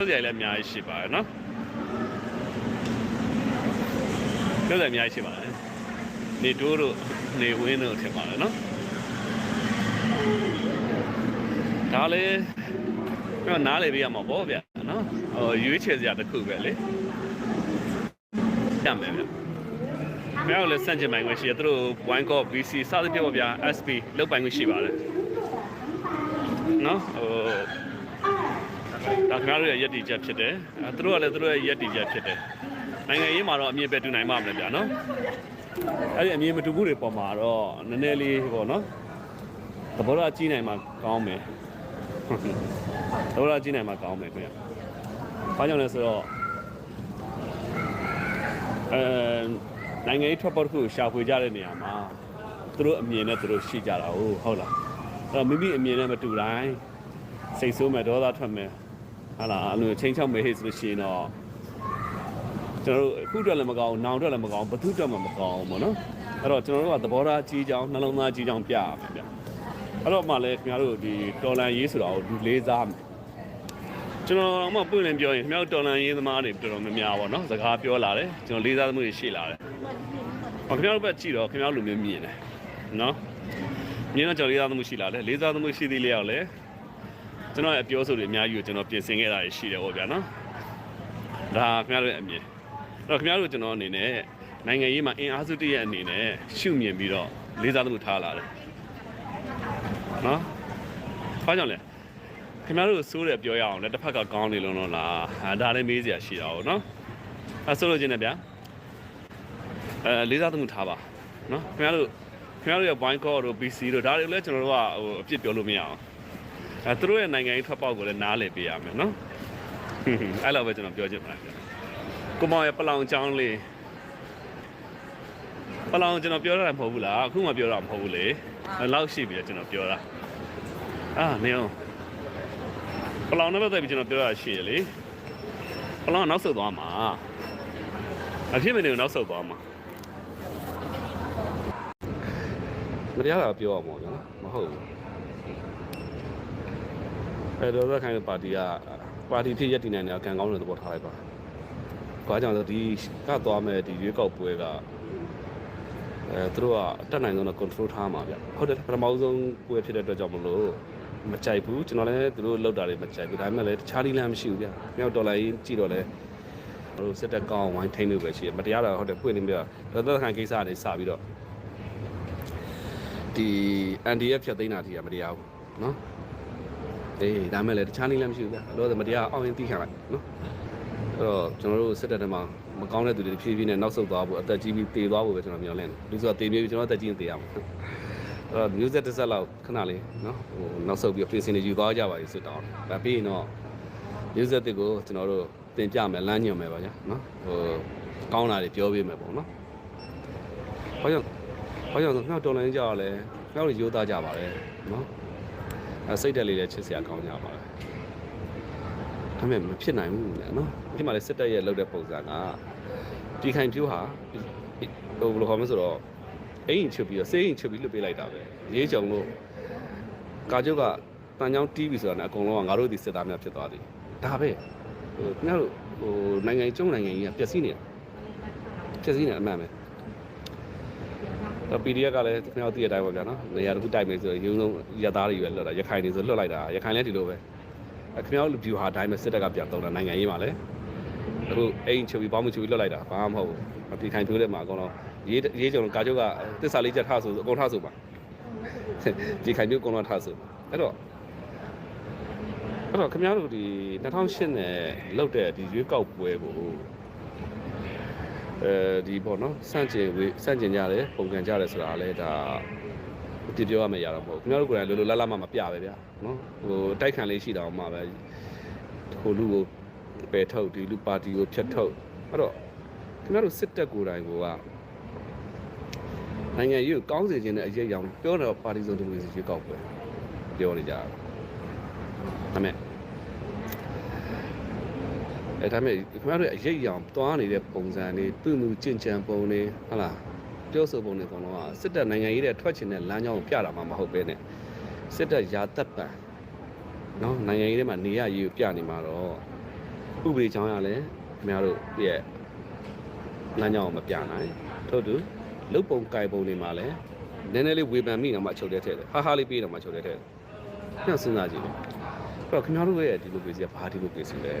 ပြောစရာလည်းအများကြီးရှိပါတယ်နော်ပြောစရာအများကြီးရှိပါတယ်နေတိုးတို့နေဝင်းတို့ထင်ပါတယ်နော်ဒါလည်းတော့နားလေပြရမှာပေါ့ဗျာနော်ဟိုရွေးချယ်စရာတစ်ခုပဲလေတတ်မယ်ဗျမြောက်လည်းစန့်ကျင်ပိုင်ခွင့်ရှိတယ်သူတို့ wine cop BC စသဖြင့်ပေါ့ဗျာ SP လောက်ပိုင်ခွင့်ရှိပါတယ်နော်ဟို ဒါခင်ဗျားတို့ရဲ့ယက်တီချက်ဖြစ်တယ်အဲသူတို့ကလည်းသူတို့ရဲ့ယက်တီချက်ဖြစ်တယ်နိုင်ငံရေးမှာတော့အမြင်ပဲတူနိုင်မှာမလဲဗျာနော်အဲ့ဒီအမြင်မတူမှုတွေပေါ်မှာတော့နည်းနည်းလေးပေါ့နော်သဘောထားကြီးနိုင်မှာကောင်းမယ်သဘောထားကြီးနိုင်မှာကောင်းမယ်ခင်ဗျာဘာကြောင့်လဲဆိုတော့အဲနိုင်ငံရေးထွက်ပေါ်တစ်ခုကိုရှာဖွေကြတဲ့နေရာမှာသူတို့အမြင်နဲ့သူတို့ရှိကြတာဟုတ်ဟုတ်လားအဲ့တော့မိမိအမြင်နဲ့မတူတိုင်းစိတ်ဆိုးမယ်ဒေါသထွက်မယ် ဟာလားအဲ့လိုချင်းချောက်မယ်ဟေ့ဆိုလို့ရှိရင်တော့ကျွန်တော်တို့အခုအတွက်လည်းမကောင်းဘူးနောင်အတွက်လည်းမကောင်းဘူးဘသူအတွက်မှမကောင်းဘူးပေါ့နော်အဲ့တော့ကျွန်တော်တို့ကသဘောထားကြီးကြောင်းနှလုံးသားကြီးကြောင်းပြရမယ်ဗျအဲ့တော့မှလည်းခင်ဗျားတို့ဒီတော်လန်ရေးဆိုတာကိုလူလေးစားမယ်ကျွန်တော်မှပွင့်လင်းပြောရင်ခင်ဗျားတို့တော်လန်ရေးသမားတွေတော်တော်များများပေါ့နော်စကားပြောလာတယ်ကျွန်တော်လေးစားမှုတွေရှိလာတယ်ဟောခင်ဗျားတို့ဘက်ကြည့်တော့ခင်ဗျားတို့လူမျိုးမြင်တယ်နော်မြင်တော့ကျွန်တော်လေးစားမှုရှိလာတယ်လေးစားမှုရှိသေးလျောက်လည်း ကျွန်တော်ရဲ့အပြောဆိုတွေအများကြီးကိုကျွန်တော်ပြင်ဆင်ခဲ့တာရှိတယ်ပေါ့ဗျာနော်ဒါခင်ဗျားတို့ရဲ့အမြင်အဲ့တော့ခင်ဗျားတို့ကျွန်တော်အနေနဲ့နိုင်ငံရေးမှာအင်အားစုတည်းရဲ့အနေနဲ့ရှုမြင်ပြီးတော့လေးစားမှုထားလာတယ်နော်ဘာကြောင့်လဲခင်ဗျားတို့စိုးတယ်ပြောရအောင်လည်းတစ်ဖက်ကကောင်းနေလုံးတော့လားအာဒါလည်းမေးစရာရှိတာဟုတ်နော်အဲဆိုလို့ချင်းလည်းဗျာအဲလေးစားမှုထားပါနော်ခင်ဗျားတို့ခင်ဗျားတို့ရဲ့ wine call တို့ PC တို့ဒါတွေလည်းကျွန်တော်တို့ကဟိုအပြစ်ပြောလို့မရအောင် အဲသူတို့ရဲ့နိုင်ငံရေးထွက်ပေါက်ကိုလည်းနားလည်ပေးရမယ်နော်ဟွန်းဟွန်းအဲ့လိုပဲကျွန်တော်ပြောချင်ပါတယ်ကိုမောင်ရဲ့ပလောင်ချောင်းလေးပလောင်ကျွန်တော်ပြောတာမဟုတ်ဘူးလားအခုမှပြောတာမဟုတ်ဘူးလေအဲ့လောက်ရှိပြီလေကျွန်တော်ပြောတာအာနေအောင်ပလောင်နဲ့ပတ်သက်ပြီးကျွန်တော်ပြောတာရှိရလေပလောင်ကနောက်ဆုတ်သွားမှာအဖြစ်မနေဘူးနောက်ဆုတ်သွားမှာမတရားတာပြောရမှာနော်မဟုတ်ဘူး အဲတော့သက်ခိုင်တဲ့ပါတီကပါတီဖြစ်ရက်တည်နိုင်တဲ့အကံကောင်းတဲ့သဘောထားလိုက်ပါ။ဘာကြောင့်လဲဒီကသွားမဲ့ဒီရွေးကောက်ပွဲကအဲသူတို့ကအတက်နိုင်ဆုံးတော့ control ထားမှာဗျ။ဟုတ်တယ်ပထမဆုံးပွဲဖြစ်တဲ့အတွက်ကြောင့်မလို့မကြိုက်ဘူးကျွန်တော်လည်းသူတို့လောက်တာတွေမကြိုက်ဘူးဒါပေမဲ့လည်းတခြားလီလမ်းမရှိဘူးဗျ။မြောက်ဒေါ်လာကြီးကြည့်တော့လဲတို့စစ်တပ်ကောင်းဝိုင်းထိန်းလို့ပဲရှိတယ်မတရားတာဟုတ်တယ်ပွင့်နေပြတော့သက်ခိုင်ကိစ္စတွေစပြီးတော့ဒီ NDF ဖြတ်သိမ်းတာทีကမတရားဘူးနော် အေးဒါမဲ့လည်းတခြားနည်းလည်းမရှိဘူးဗျာလောဆယ်မတရားအောင်ရင်သိခံလိုက်နော်အဲ့တော့ကျွန်တော်တို့စစ်တပ်ထဲမှာမကောင်းတဲ့သူတွေဖြည်းဖြည်းနဲ့နောက်ဆုတ်သွားဖို့အသက်ကြီးပြီးတည်သွားဖို့ပဲကျွန်တော်မျှော်လင့်တယ်လူဆိုတာတည်ပြီးကျွန်တော်အသက်ကြီးရင်တည်ရမှာအဲ့တော့ news တစ်ဆက်လောက်ခဏလေးနော်ဟိုနောက်ဆုတ်ပြီးပြင်ဆင်နေယူသွားကြပါလိမ့်စစ်တောင်းဒါပြီးရင်တော့ news တစ်ကိုကျွန်တော်တို့တင်ပြမယ်လမ်းညွှန်မယ်ပါဗျာနော်ဟိုကောင်းတာတွေပြောပေးမယ်ပေါ့နော်ဘာကြောင့်ဘာကြောင့်ဆိုတော့တော်လိုင်းကြတော့လဲကျွန်တော်တို့ရိုးသားကြပါလေနော် အဲစိတ်တက်လေးလည်းချစ်စရာကောင်းကြပါလားဒါပေမဲ့မဖြစ်နိုင်ဘူးလေနော်ဒီမှာလည်းစစ်တပ်ရဲ့လောက်တဲ့ပုံစံကဒီခိုင်ပြိုးဟာဟိုဘယ်လိုခေါ်မလဲဆိုတော့အိမ်ချုပ်ပြီးတော့စေးအိမ်ချုပ်ပြီးလွတ်ပေးလိုက်တာပဲရေးကြုံလို့ကာကျုပ်ကတန်ချောင်းတီးပြီဆိုတာနဲ့အကုန်လုံးကငါတို့ဒီစစ်သားများဖြစ်သွားသည်ဒါပဲဟိုခင်ဗျားတို့ဟိုနိုင်ငံကျုံနိုင်ငံကြီးကပျက်စီးနေတာပျက်စီးနေအမှန်ပဲတော့ PDF ကလည်းခင်ဗျားတို့သိတဲ့အတိုင်းပါဗျာနော်နေရာတစ်ခုတိုက်မယ်ဆိုရင်ရုံလုံးရသားတွေပဲလွတ်တာရခိုင်တွေဆိုလွတ်လိုက်တာရခိုင်လည်းဒီလိုပဲအဲခင်ဗျားတို့ view ဟာအတိုင်းပဲစစ်တပ်ကပြန်သုံးတာနိုင်ငံရေးမှာလည်းအခုအိမ်ချူပြီးပေါင်းမချူပြီးလွတ်လိုက်တာဘာမှမဟုတ်ဘူးအပြိခိုင်ပြိုးတဲ့မှာအကုန်လုံးရေးရေးကြုံကာကျုပ်ကတစ္ဆာလေးချက်ထားဆိုအကုန်ထားဆိုပါဒီခိုင်ပြိုးအကုန်လုံးထားဆိုအဲ့တော့အဲ့တော့ခင်ဗျားတို့ဒီ2008နဲ့လောက်တဲ့ဒီရွေးကောက်ပွဲကို အဲဒီပေါ့နော်စန့်ကျင်ဝေးစန့်ကျင်ကြတယ်ပုံကန်ကြတယ်ဆိုတာလည်းဒါဒီပြောရမယ်ရတော့မဟုတ်ဘူးခင်ဗျားတို့ကိုယ်တိုင်လိုလိုလားလားမှမပြပဲဗျာနော်ဟိုတိုက်ခံလေးရှိတာမှပဲဟိုလူကိုပယ်ထုတ်ဒီလူပါတီကိုဖျက်ထုတ်အဲ့တော့ခင်ဗျားတို့စစ်တပ်ကိုယ်တိုင်ကနိုင်ငံရေးကိုကောင်းစေခြင်းနဲ့အရေးအယောင်ပြောတော့ပါတီစုံဒီမိုကရေစီရွေးကောက်ပွဲပြောနေကြတာဒါမဲ့ အဲဒါမဲ့ခင်ဗျားတို့အရေးအယောင်သွားနေတဲ့ပုံစံလေးသူ့မူကြင်ကြံပုံလေးဟုတ်လားပြောဆိုပုံတွေအကုန်လုံးကစစ်တပ်နိုင်ငံရေးတဲ့ထွက်ချင်တဲ့လမ်းကြောင်းကိုပြတာမှမဟုတ်ပဲနဲ့စစ်တပ်ရာသက်ပံနော်နိုင်ငံရေးထဲမှာနေရရေးကိုပြနေမှာတော့ဥပဒေကြောင်းရလဲခင်ဗျားတို့ရဲ့လမ်းကြောင်းကိုမပြနိုင်ထို့သူလုတ်ပုံကြိုက်ပုံတွေမှာလဲနည်းနည်းလေးဝေဖန်မိတော့မှချုပ်တဲ့ထဲတယ်ဟာဟာလေးပြေးတော့မှချုပ်တဲ့ထဲတယ်ပြန်စဉ်းစားကြည့်တော့ခင်ဗျားတို့ရဲ့ဒီလိုပြေစီကဘာဒီလိုပြေစီလဲ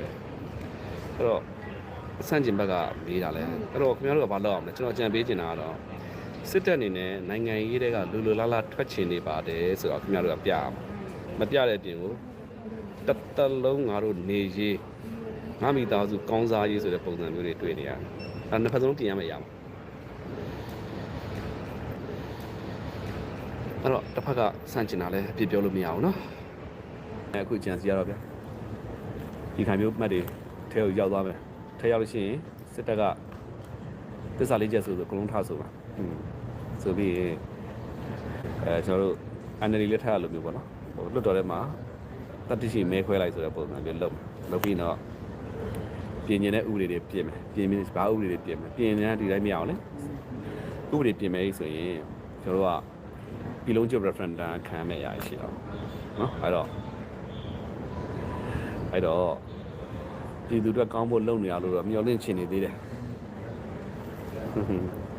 အဲ့တော့ဆန့်ကျင်ဘက်ကမေးတာလဲအဲ့တော့ခင်ဗျားတို့ကဘာလုပ်အောင်လဲကျွန်တော်ကြံပေးချင်တာကတော့စစ်တပ်အနေနဲ့နိုင်ငံရေးတွေကလူလူလားလားထွက်ချင်နေပါတယ်ဆိုတော့ခင်ဗျားတို့ကပြအောင်မပြတဲ့အပြင်ကိုတတလုံးငါတို့နေရေးငါမိသားစုကောင်းစားရေးဆိုတဲ့ပုံစံမျိုးတွေတွေ့နေရတယ်။အဲနှစ်ဖက်စလုံးပြင်ရမယ့်အရာပါ။အဲ့တော့တစ်ဖက်ကဆန့်ကျင်တာလည်းအပြစ်ပြောလို့မရဘူးနော်။အခုဂျန်စီရတော့ဗျာ။ဒီခိုင်မျိုးမှတ်တွေ ထဲကိုရောက်သွားမယ်ထဲရောက်လို့ရှိရင်စစ်တပ်ကသစ္စာလေးချက်ဆိုဆိုအကုန်လုံးထားဆိုပါอืมဆိုပြီးရင်အဲကျွန်တော်တို့ NLD လက်ထက်လိုမျိုးပေါ့နော်ဟိုလွတ်တော်ထဲမှာတတိရှိမဲခွဲလိုက်ဆိုတဲ့ပုံစံမျိုးလုပ်လုပ်ပြီးတော့ပြင်ကျင်တဲ့ဥပဒေတွေပြင်မယ်ပြင်ပြီးဘာဥပဒေတွေပြင်မယ်ပြင်နေတဲ့ဒီတိုင်းမရအောင်လေဥပဒေပြင်မယ်ဆိုရင်ကျွန်တော်တို့ကပြည်လုံးကျွတ် referendum ခံရမယ့်အရာရှိတော့နော်အဲ့တော့အဲ့တော့ ပြည်သူတို့ကောင်းဖို့လုပ်နေရလို့တော့မျှော်လင့်ချင်နေသေးတယ်ဟွန်းဟွန်း